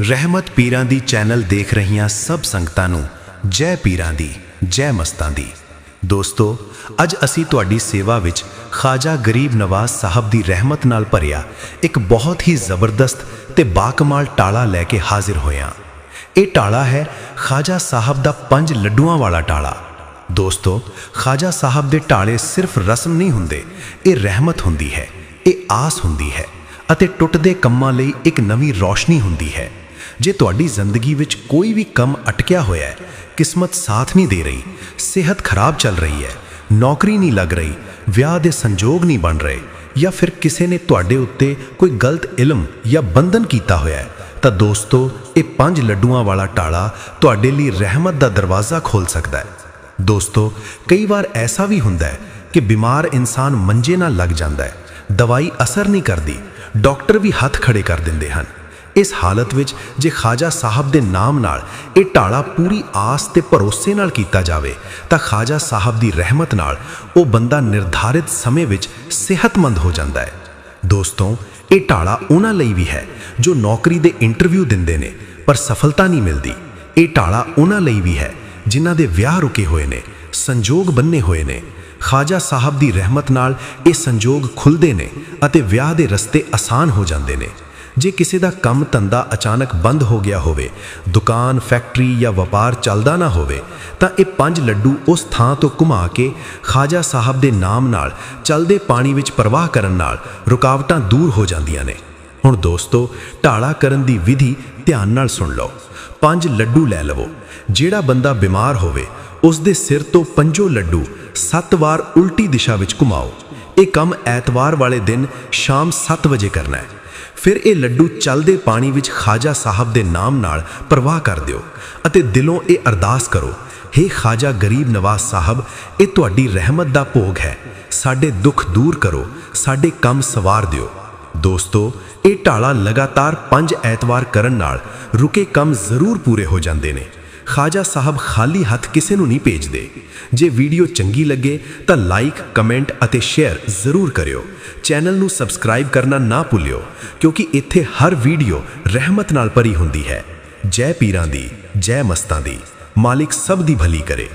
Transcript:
ਰਹਿਮਤ ਪੀਰਾਂ ਦੀ ਚੈਨਲ ਦੇਖ ਰਹੀਆਂ ਸਭ ਸੰਗਤਾਂ ਨੂੰ ਜੈ ਪੀਰਾਂ ਦੀ, ਜੈ ਮਸਤਾਂ ਦੀ। ਦੋਸਤੋ, ਅੱਜ ਅਸੀਂ ਤੁਹਾਡੀ ਸੇਵਾ ਵਿੱਚ ਖਾਜਾ ਗਰੀਬ ਨਵਾਜ਼ ਸਾਹਿਬ ਦੀ ਰਹਿਮਤ ਨਾਲ ਭਰਿਆ ਇੱਕ ਬਹੁਤ ਹੀ ਜ਼ਬਰਦਸਤ ਤੇ ਬਾਕਮਾਲ ਟਾਲਾ ਲੈ ਕੇ ਹਾਜ਼ਰ ਹੋਏ ਹਾਂ ਇਹ ਟਾਲਾ ਹੈ ਖਾਜਾ ਸਾਹਿਬ ਦਾ ਪੰਜ ਲੱਡੂਆਂ ਵਾਲਾ ਟਾਲਾ। ਦੋਸਤੋ, ਖਾਜਾ ਸਾਹਿਬ ਦੇ ਟਾਲੇ ਸਿਰਫ ਰਸਮ ਨਹੀਂ ਹੁੰਦੇ, ਇਹ ਰਹਿਮਤ ਹੁੰਦੀ ਹੈ, ਇਹ ਆਸ ਹੁੰਦੀ ਹੈ ਅਤੇ ਟੁੱਟਦੇ ਕੰਮਾਂ ਲਈ ਇੱਕ ਨਵੀਂ ਰੌਸ਼ਨੀ ਹੁੰਦੀ ਹੈ। ਜੇ ਤੁਹਾਡੀ ਜ਼ਿੰਦਗੀ ਵਿੱਚ ਕੋਈ ਵੀ ਕੰਮ ਅਟਕਿਆ ਹੋਇਆ ਹੈ, ਕਿਸਮਤ ਸਾਥ ਨਹੀਂ ਦੇ ਰਹੀ, ਸਿਹਤ ਖਰਾਬ ਚੱਲ ਰਹੀ ਹੈ, ਨੌਕਰੀ ਨਹੀਂ ਲੱਗ ਰਹੀ, ਵਿਆਹ ਦੇ ਸੰਜੋਗ ਨਹੀਂ ਬਣ ਰਹੇ, ਜਾਂ ਫਿਰ ਕਿਸੇ ਨੇ ਤੁਹਾਡੇ ਉੱਤੇ ਕੋਈ ਗਲਤ ਇਲਮ ਜਾਂ ਬੰਧਨ ਕੀਤਾ ਹੋਇਆ ਹੈ, ਤਾਂ ਦੋਸਤੋ, ਇਹ ਪੰਜ ਲੱਡੂਆਂ ਵਾਲਾ ਟਾਲਾ ਤੁਹਾਡੇ ਲਈ ਰਹਿਮਤ ਦਾ ਦਰਵਾਜ਼ਾ ਖੋਲ ਸਕਦਾ ਹੈ। ਦੋਸਤੋ, ਕਈ ਵਾਰ ਐਸਾ ਵੀ ਹੁੰਦਾ ਹੈ ਕਿ ਬਿਮਾਰ ਇਨਸਾਨ ਮੰਜੇ ਨਾਲ ਲੱਗ ਜਾਂਦਾ ਹੈ, ਦਵਾਈ ਅਸਰ ਨਹੀਂ ਕਰਦੀ, ਡਾਕਟਰ ਵੀ ਹੱਥ ਖੜੇ ਕਰ ਦਿੰਦੇ ਹਨ। ਇਸ ਹਾਲਤ ਵਿੱਚ ਜੇ ਖਾਜਾ ਸਾਹਿਬ ਦੇ ਨਾਮ ਨਾਲ ਇਹ ਢਾਲਾ ਪੂਰੀ ਆਸ ਤੇ ਭਰੋਸੇ ਨਾਲ ਕੀਤਾ ਜਾਵੇ, ਤਾਂ ਖਾਜਾ ਸਾਹਿਬ ਦੀ ਰਹਿਮਤ ਨਾਲ ਉਹ ਬੰਦਾ ਨਿਰਧਾਰਿਤ ਸਮੇਂ ਵਿੱਚ ਸਿਹਤਮੰਦ ਹੋ ਜਾਂਦਾ ਹੈ। ਦੋਸਤੋ, ਇਹ ਢਾਲਾ ਉਹਨਾਂ ਲਈ ਵੀ ਹੈ ਜੋ ਨੌਕਰੀ ਦੇ ਇੰਟਰਵਿਊ ਦਿੰਦੇ ਨੇ, ਪਰ ਸਫਲਤਾ ਨਹੀਂ ਮਿਲਦੀ। ਇਹ ਢਾਲਾ ਉਹਨਾਂ ਲਈ ਵੀ ਹੈ ਜਿਨ੍ਹਾਂ ਦੇ ਵਿਆਹ ਰੁਕੇ ਹੋਏ ਨੇ, ਸੰਜੋਗ ਬੰਨੇ ਹੋਏ ਨੇ। ਖਾਜਾ ਸਾਹਿਬ ਦੀ ਰਹਿਮਤ ਨਾਲ ਇਹ ਸੰਜੋਗ ਖੁੱਲਦੇ ਨੇ ਅਤੇ ਵਿਆਹ ਦੇ ਰਸਤੇ ਆਸਾਨ ਹੋ ਜਾਂਦੇ ਨੇ। ਜੇ ਕਿਸੇ ਦਾ ਕੰਮ ਧੰਦਾ ਅਚਾਨਕ ਬੰਦ ਹੋ ਗਿਆ ਹੋਵੇ, ਦੁਕਾਨ, ਫੈਕਟਰੀ ਜਾਂ ਵਪਾਰ ਚੱਲਦਾ ਨਾ ਹੋਵੇ, ਤਾਂ ਇਹ ਪੰਜ ਲੱਡੂ ਉਸ ਥਾਂ ਤੋਂ ਘੁਮਾ ਕੇ ਖਾਜਾ ਸਾਹਿਬ ਦੇ ਨਾਮ ਨਾਲ, ਚੱਲਦੇ ਪਾਣੀ ਵਿੱਚ ਪ੍ਰਵਾਹ ਕਰਨ ਨਾਲ ਰੁਕਾਵਟਾਂ ਦੂਰ ਹੋ ਜਾਂਦੀਆਂ ਨੇ। ਹੁਣ ਦੋਸਤੋ, ਢਾਲਾ ਕਰਨ ਦੀ ਵਿਧੀ ਧਿਆਨ ਨਾਲ ਸੁਣ ਲਓ। ਪੰਜ ਲੱਡੂ ਲੈ ਲਵੋ। ਜਿਹੜਾ ਬੰਦਾ ਬਿਮਾਰ ਹੋਵੇ, ਉਸ ਦੇ ਸਿਰ ਤੋਂ ਪੰਜੋ ਲੱਡੂ ਸੱਤ ਵਾਰ ਉਲਟੀ ਦਿਸ਼ਾ ਵਿੱਚ ਘੁਮਾਓ। ਇਹ ਕੰਮ ਐਤਵਾਰ ਵਾਲੇ ਦਿਨ ਸ਼ਾਮ 7 ਵਜੇ ਕਰਨਾ ਹੈ। ਫਿਰ ਇਹ ਲੱਡੂ ਚੱਲਦੇ ਪਾਣੀ ਵਿੱਚ ਖਾਜਾ ਸਾਹਿਬ ਦੇ ਨਾਮ ਨਾਲ ਪ੍ਰਵਾਹ ਕਰ ਦਿਓ ਅਤੇ ਦਿਲੋਂ ਇਹ ਅਰਦਾਸ ਕਰੋ हे ਖਾਜਾ ਗਰੀਬ ਨਵਾਜ਼ ਸਾਹਿਬ, ਇਹ ਤੁਹਾਡੀ ਰਹਿਮਤ ਦਾ ਭੋਗ ਹੈ। ਸਾਡੇ ਦੁੱਖ ਦੂਰ ਕਰੋ, ਸਾਡੇ ਕੰਮ ਸਵਾਰ ਦਿਓ। ਦੋਸਤੋ, ਇਹ ਢਾਲਾ ਲਗਾਤਾਰ 5 ਐਤਵਾਰ ਕਰਨ ਨਾਲ ਰੁਕੇ ਕੰਮ ਜ਼ਰੂਰ ਪੂਰੇ ਹੋ ਜਾਂਦੇ ਨੇ। ਖਾਜਾ ਸਾਹਿਬ ਖਾਲੀ ਹੱਥ ਕਿਸੇ ਨੂੰ ਨਹੀਂ ਭੇਜਦੇ। ਜੇ ਵੀਡੀਓ ਚੰਗੀ ਲੱਗੇ ਤਾਂ ਲਾਈਕ ਕਮੈਂਟ ਅਤੇ ਸ਼ੇਅਰ ਜ਼ਰੂਰ ਕਰਿਓ। ਚੈਨਲ ਨੂੰ ਸਬਸਕ੍ਰਾਈਬ ਕਰਨਾ ਨਾ ਭੁੱਲਿਓ, ਕਿਉਂਕਿ ਇੱਥੇ ਹਰ ਵੀਡੀਓ ਰਹਿਮਤ ਨਾਲ ਭਰੀ ਹੁੰਦੀ ਹੈ। ਜੈ ਪੀਰਾਂ ਦੀ, ਜੈ ਮਸਤਾਂ ਦੀ। ਮਾਲਿਕ ਸਭ ਦੀ ਭਲੀ ਕਰੇ।